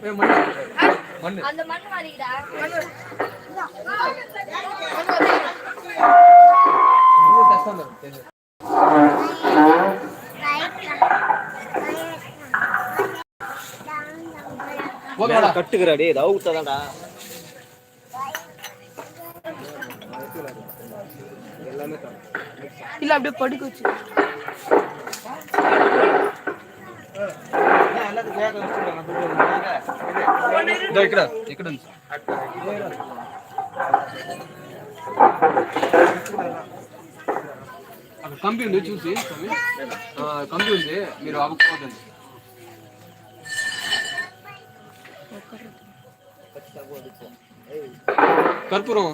மண்ணு. அந்த மண் மாறிடா இது கஷ்டம் தான் தெரியும். போதுமாடா? கட்டுக்கிறா டேய் இது அவுத்தாதான்டா இல்ல அப்படியே படுக்க வச்சு ఇక్కడ ఇక్కడ అక్కడ కంపి ఉంది చూసి కంపి ఉంది మీరు అవ్వకపోతుంది కర్పూరం.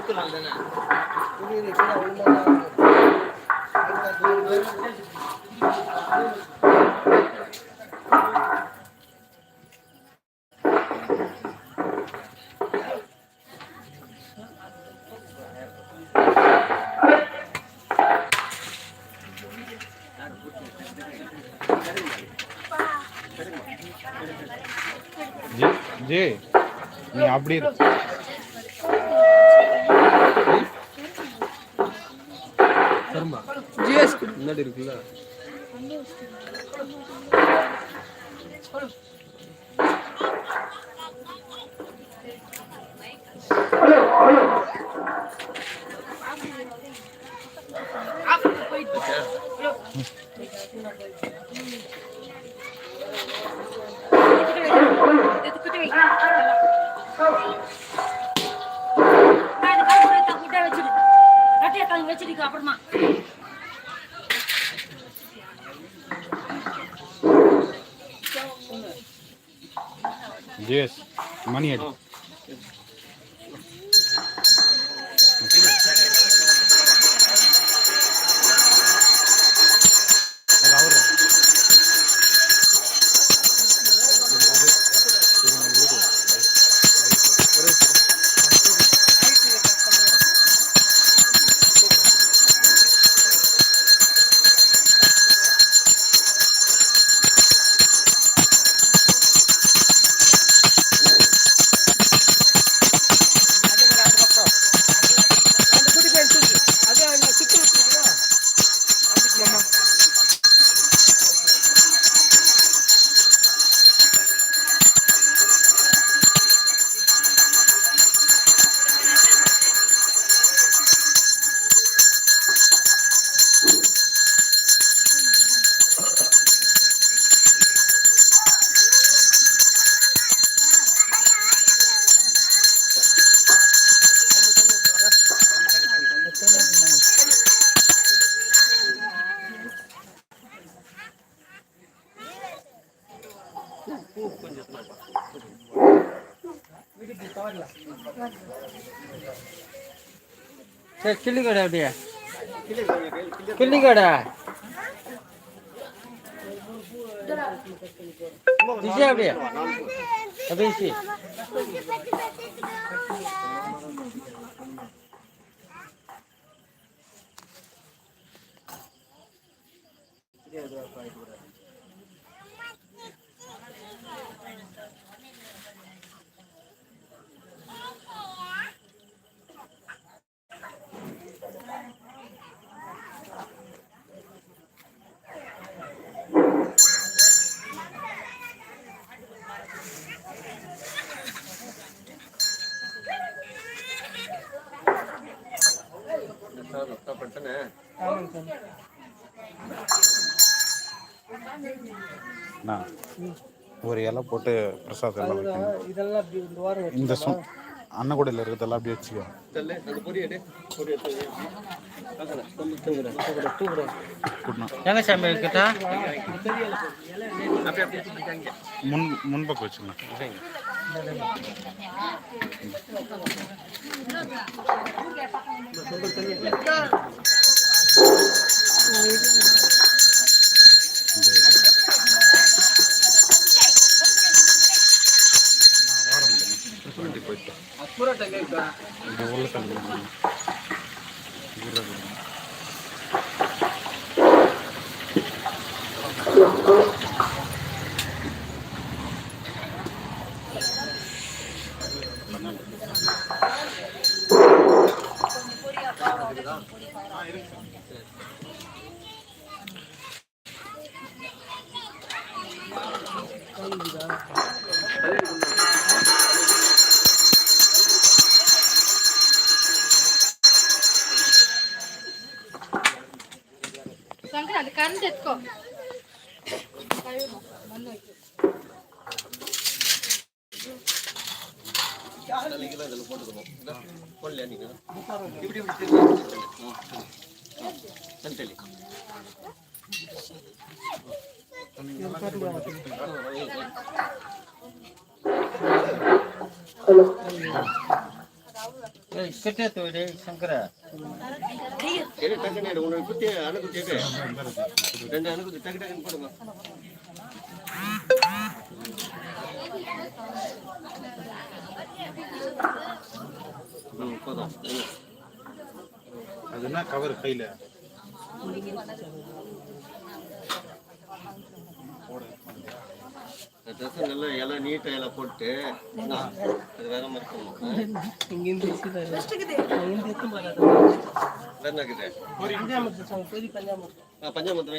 நீ அவுத்தலாம் தானே ஜே நீ அப்படி இரு. ஜிஎஸ் முன்னாடி இருக்குல்ல வச்சிருக்க அப்புறமா. जी एस मनी சரி கிள்ளி கடை அப்படியே கிள்ளி கடை திசை அப்படியே அப்படியே சார் கஷ்டப்பட்டேனே நான் ஒரு இலை போட்டு பிரசாதம் எல்லாம் வைக்கணும். இதெல்லாம் அப்படி இந்த வாரம் இந்த சொ அன்னக்கூடையில் இருக்கிறதெல்லாம் அப்படியே வச்சுக்கோ. எங்க சாமி கிட்ட அப்படியே அப்படியே தூக்கிட்டாங்க முன் முன்பக்கம் வச்சுக்கணும். இந்த போயிட்டோம் இந்த ஊரில் கல்யாணம் கிட்ட தோடு சங்கர உங்களுக்கு குத்தி அணுகுத்திட்டு ரெண்டு அணுகுத்தி டக்கு டக்குன்னு போடுங்க போதும் அது என்ன கவர் கையில்? ட்ரெஸ் நல்லா எல்லாம் நீட்டா எல்லாம் போட்டு என்ன, அது வேற மாதிரி. இங்கிருந்து இசுதாரு. இங்கிருந்து எத்தும் போறாரு. வேற என்ன இருக்குது? பஞ்சாமிர்தம்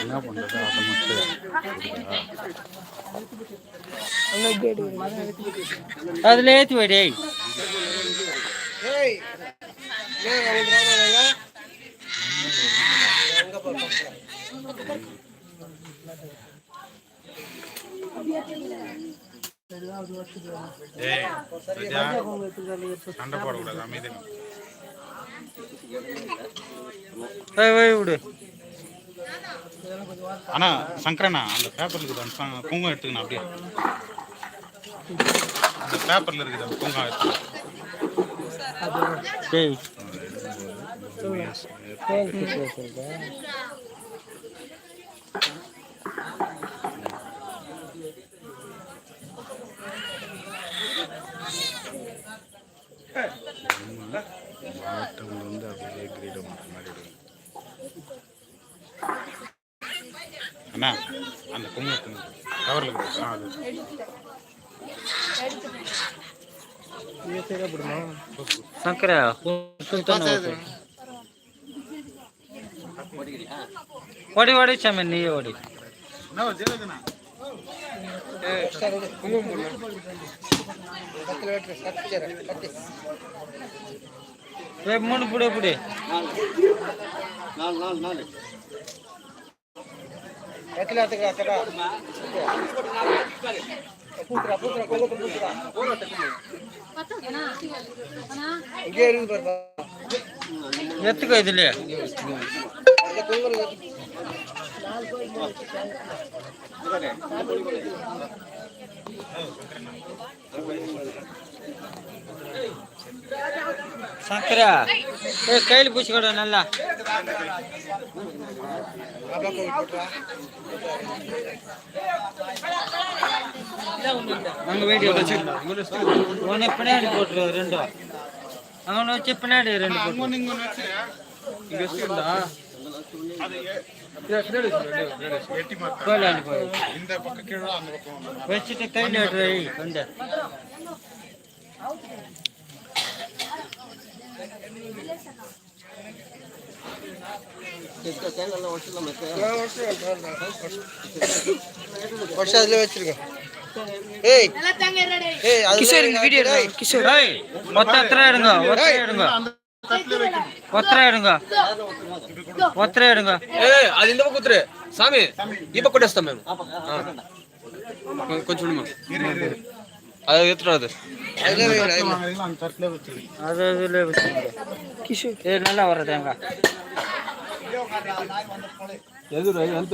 என்ன பண்ணுறது அதை மட்டும் அதுல ஏத்தி வை டேய் ஏய் ஏய் அவங்க ராமாங்க எங்க பாப்பா ஏய் சத்யா சண்டை போடக்கூடாது அமைதி விடு அண்ணா சங்கரண்ணா அந்த பேப்பர்ல இருக்குது அந்த குங்குமம் எடுத்துக்கணும் அப்படியே அந்த பேப்பர்ல இருக்குது அந்த குங்குமம் எடுத்து மாட்டம் வந்து அப்படியே கிரீடம் மாதிரி அண்ணா அந்த குங்குமத்து கவரில் சங்கர ஓடி. ஓடி சாமி நீ రేపు మూడు ఇప్పుడు ఇప్పుడు ఎట్లా అక్కడ பூத்துறா பூத்துறா கொல்லத்து பூத்துறா இங்கே இருக்கு பாருப்பா எத்துக்கோ இதுலயே. கொல்லு சக்கரா. ஏ கையில் பூச்சிக்கோட நல்லா. அங்கே வீடியோ ஒன்று பின்னாடி போட்டுரு ரெண்டும் அங்கே ஒன்று வச்சு பின்னாடி ரெண்டு இங்கே வச்சுட்டு கை நடுவை கொண்ட வருஷம் அதுல வச்சிருக்கேன் மொத்தம் எத்தனை எடுங்க மொத்தம் எடுங்க ஒத்தரை எடுங்க ஒத்தரை எடுங்க ఏ అది ఇంత కూతురే సామి ఈ పక్క కొట్టేస్తాం మేము కొంచెం ఉండు మేము. అది ఎత్తురాదు அதுல வைடா அது இதுல வச்சுங்க கிஷோர் ஏ நல்லா வர தேங்காய் ఎదురు ఎంత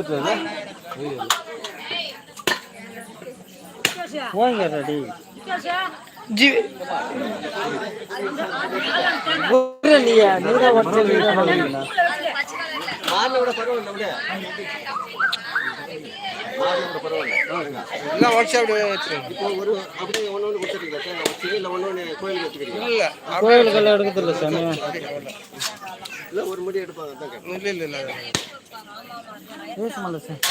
போங்க ரெடி எல்லாம் வருஷம் அப்படியே வச்சிருக்கேன் இப்போ ஒரு அப்படியே ஒன்று ஒன்று கொடுத்துருக்கீங்களா? தேங்காய் வச்சு இல்லை ஒன்று ஒன்று கோயிலுக்கு வச்சுக்கிறீங்க இல்ல கோயிலுக்கெல்லாம் எடுக்கிறது இல்லை சாமி இல்லை ஒரு முடி எடுப்பாங்க இல்ல இல்ல சார்.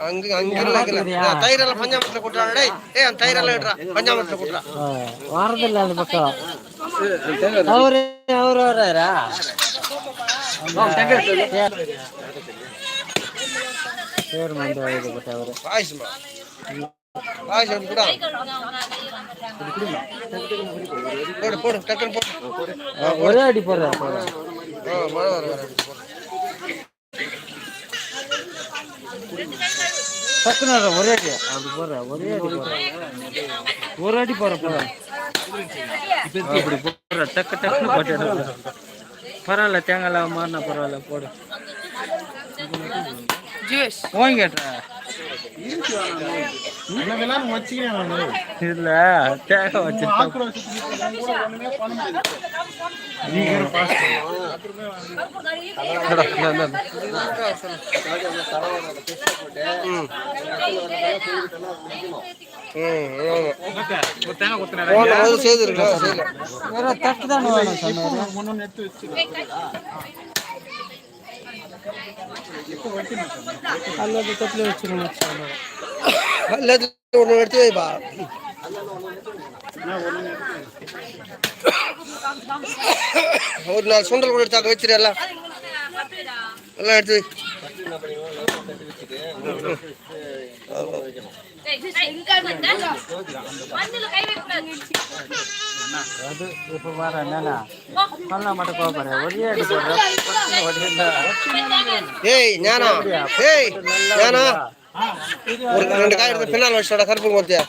அங்க அங்க இல்ல இல்ல தயிரெல்லாம் பஞ்சாமத்துல கொட்டுறாடா டேய். ஏய் அந்த தயிரெல்லாம் எடுறா பஞ்சாமத்துல கொட்டுறா வாரதில்ல அந்த பக்கம். அவரு அவரு வர்றாரா? பேர் மந்து எழுதப்பட்ட அவரு பாயசமா பாயசம் எடுத்து கூட. போடு போடு டக்குன்னு போடு. ஒரே அடி போடுற போடுற ஆ, மழை வர வர போடு டக்குனு வர்ற, ஒரே அடி. அப்படி போடுற ஒரே அடி போடுற. ஒரு அடி போற போற அப்படி போடுற டக்கு டக்குனு போட்டு. பரவாயில்ல தேங்காய் மாறினா பரவாயில்ல போடு. வாங்கிட்டா இல்ல வச்சு தட்டு தானே அல்லது தட்டுல வச்சிருங்க எல்லாத்தையும் ஒன்று எடுத்து வைப்பா ஒரு நாள் சுண்டல் கூட எடுத்தாக்க வச்சிரு எல்லாம் எடுத்து வை. அது இப்ப வர என்னன்னா பண்ண மட்டும் கோபப்படுற ஒரே அடி போடுற பட்டுன்னு ஒரே ஏய் ஞானா. ஏய் ஞானா. ஒரு ரெண்டு காய் எடுத்து பின்னால் வச்சுடா கருப்பு கொத்தியா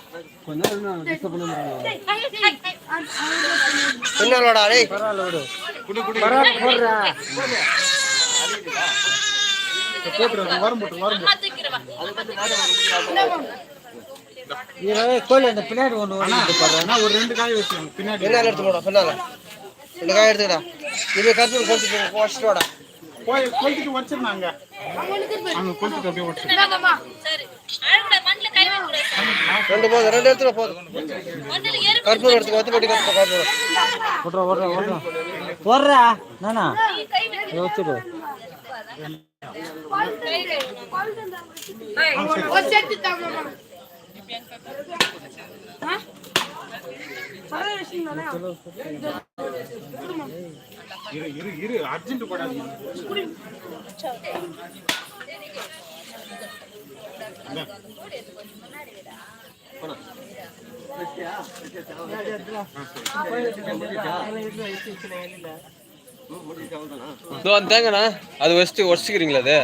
பின்னால் வாடா டேய். பரவாயில்ல விடு பரவாயில்ல போடுறா இது கோயில் அந்த பின்னாடி ஒன்று ஒன்று ஒரு ரெண்டு காய் வச்சுக்கோங்க பின்னாடி பின்னால் எடுத்து போடா பின்னால் ரெண்டு காய் எடுத்துக்கடா. இது கருப்பு கொத்தி வச்சுட்டு வாடா. போய் கொளுத்திட்டு வச்சிருந்தாங்க அங்க. கொளுத்திட்டு அப்படியே வச்சிருந்தாங்க சரி அழக்கூடாது மண்ணில் கை வைக்கூடாது ரெண்டு போதும் ரெண்டு எடுத்துட போதும். மண்ணில் ஏறு கருப்பு எடுத்து கொத்தி போட்டு கருப்பு விட்றா விட்றா விட்றா போடுறா. நானா வச்சுடு. இரு இரு இரு அர்ஜென்ட் போடாதீங்க இதோ அந்த தேங்கண்ணா அது வச்சுட்டு உடச்சிக்கிறீங்களா அது?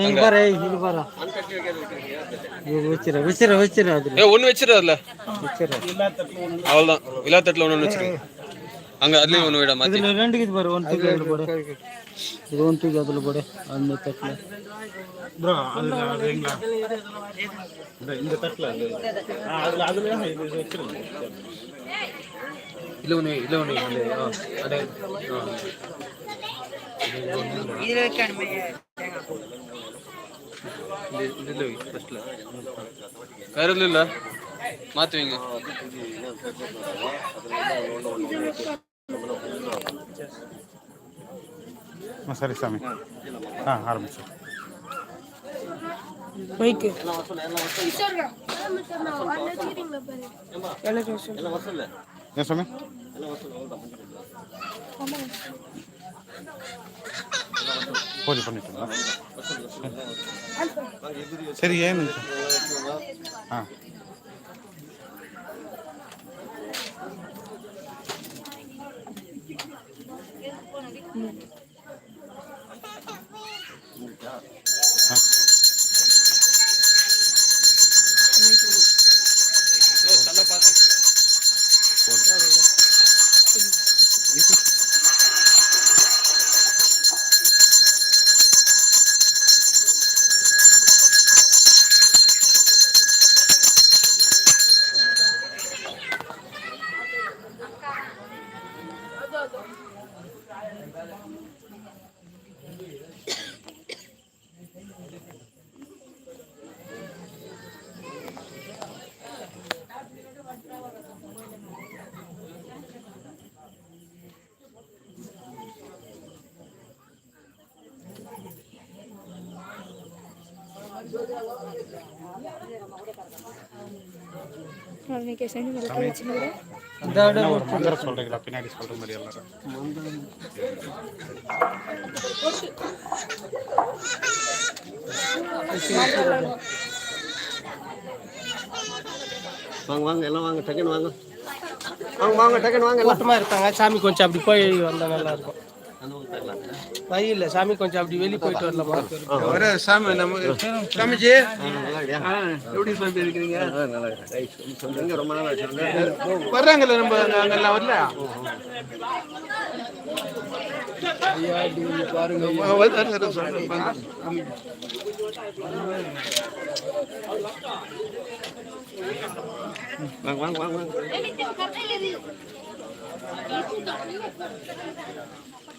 இங்க பாரு இது பாரு. வச்சிரு வச்சிரு வச்சிரு அதுல. ஏ ஒன்று வச்சிரு அதில். வச்சிரு. அவ்வளோதான் விழா தட்டில் ஒன்று வச்சிருங்க அங்கே அதுலேயும் ஒன்று விட இதுல ரெண்டுக்கு இது பாரு ஒன் தூக்கி அதுல போடு இது ஒன் தூக்கி அதுல போடு அந்த தட்டுல ப்ரோ அது அதுங்களா இந்த தட்டில் அதுல அதுல இது வச்சிருங்க இல்லை ஒன்று இல்லை ஒன்று அது ஆ அதே ஆ இதில் ஃபஸ்ட்டில் வேறு எதுவும் இல்லை மாற்றி வைங்க ஆ சரி சாமி. ஆ ஆரம்பிச்சு. ஏன் சாமி? பூஜை பண்ணிட்டுங்களா? சரி ஏன் ஆ. என்ன ஒரு மந்திரம் சொல்றீங்களா? பின்னாடி சொல்ற மாதிரி எல்லாரும். வாங்க வாங்க எல்லாம் வாங்க டக்குன்னு வாங்க. வாங்க வாங்க டக்குன்னு வாங்க கூட்டமா இருக்காங்க. சாமி கொஞ்சம் அப்படி போய் வந்தா நல்லா இருக்கும். வழி இல்ல சாமி கொஞ்சம் அப்படி வெளியே போயிட்டு வரலாமா ஒரு சாமி நம்ம சாமிஜி. எப்படி சாமி இருக்கிறீங்க? எங்க ரொம்ப நாள் ஆச்சு? வர்றாங்கல்ல நம்ம அங்கெல்லாம் வரல? வாங்க வாங்க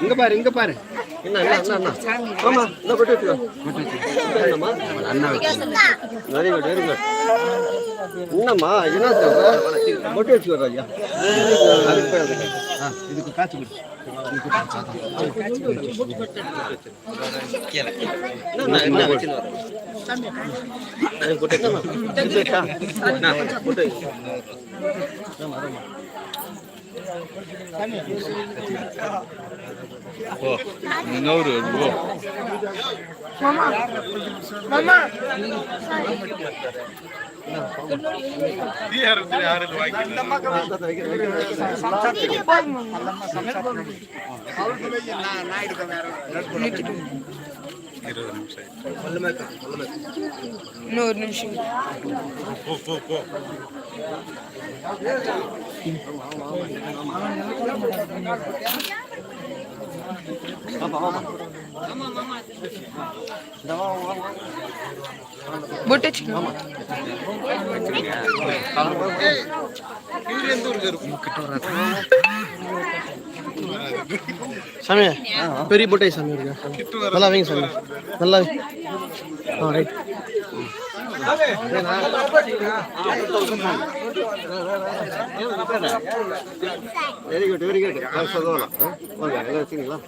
இங்க பாரு இங்க பாரு என்ன என்ன என்ன என்ன ஆமா இந்த கொட்டு வச்சுக்கோ என்னம்மா வெரி குட் வெரி குட் என்னம்மா என்ன சொல்ற கொட்டு வச்சுக்கோ ராஜா அதுக்கு இதுக்கு காய்ச்சி கொடு மாமா இருபது நிமிஷம். இன்னொரு நிமிஷம் போ போ போ பொட்டு சாமி பெரிய போட்டை சாமி இருக்கு. நல்லா வைங்க சாமி. நல்லா. All right. Very good very good சொல்லலாம் வாங்க எல்லாம் வச்சுங்களா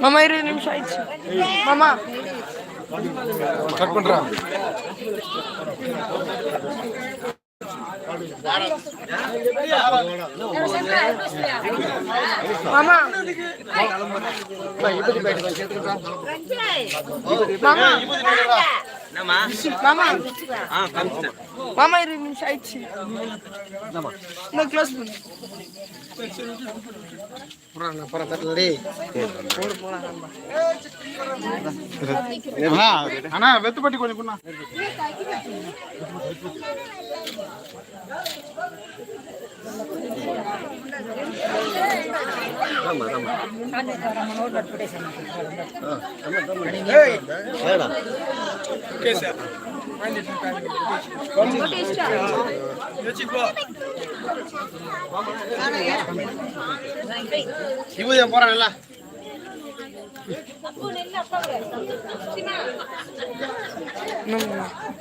மாமா இருபது நிமிஷம் ஆயிடுச்சு. மாமா. கட் பண்றா. மாமா. மாமா மாமா மாமா இருபது நிமிஷம் ஆயிடுச்சு. இன்னும் க்ளோஸ் பண்ணு. அண்ணா வெத்துப்பட்டி கொஞ்சம் குண்ணா சிவஜன் போறான் நல்லா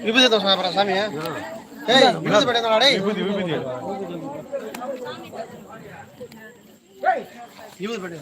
விபூதி தோசை சாமி விபூதி படையங்களா டேய் விபூதி விபூதி விபூதி படையா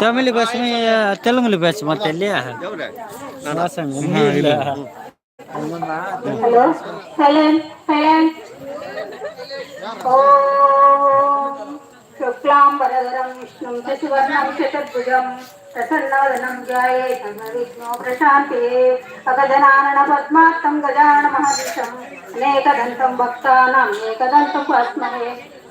तमिल बस में तेलुगु बस में लिया है। हेलो हेलो हेलो शुक्लां वरदरं विष्णुं चतुर्भुजं प्रसन्नवदनं विष्णो प्रशान्ते अनेकदन्तं भक्तानाम् एकदन्तं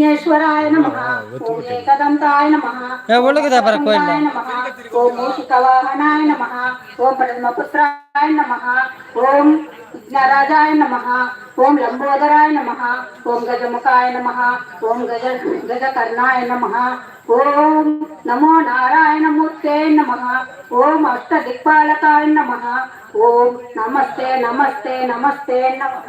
విఘ్నేశ్వరాయ నమః. ఓం ఏకదంతాయ నమః. ఏ ఒళ్ళుకు దబ్బర కోయిల ఓం నమః ఓం మూషికవాహనాయ నమః. ఓం పద్మపుత్రాయ నమః. ఓం విఘ్నరాజాయ నమః. ఓం లంబోదరాయ నమః. ఓం గజముఖాయ నమః. ఓం గజ గజకర్ణాయ నమః. ఓం నమో నారాయణమూర్తే నమః. ఓం అష్టదిక్పాలకాయ నమః. ఓం నమస్తే నమస్తే నమస్తే నమః.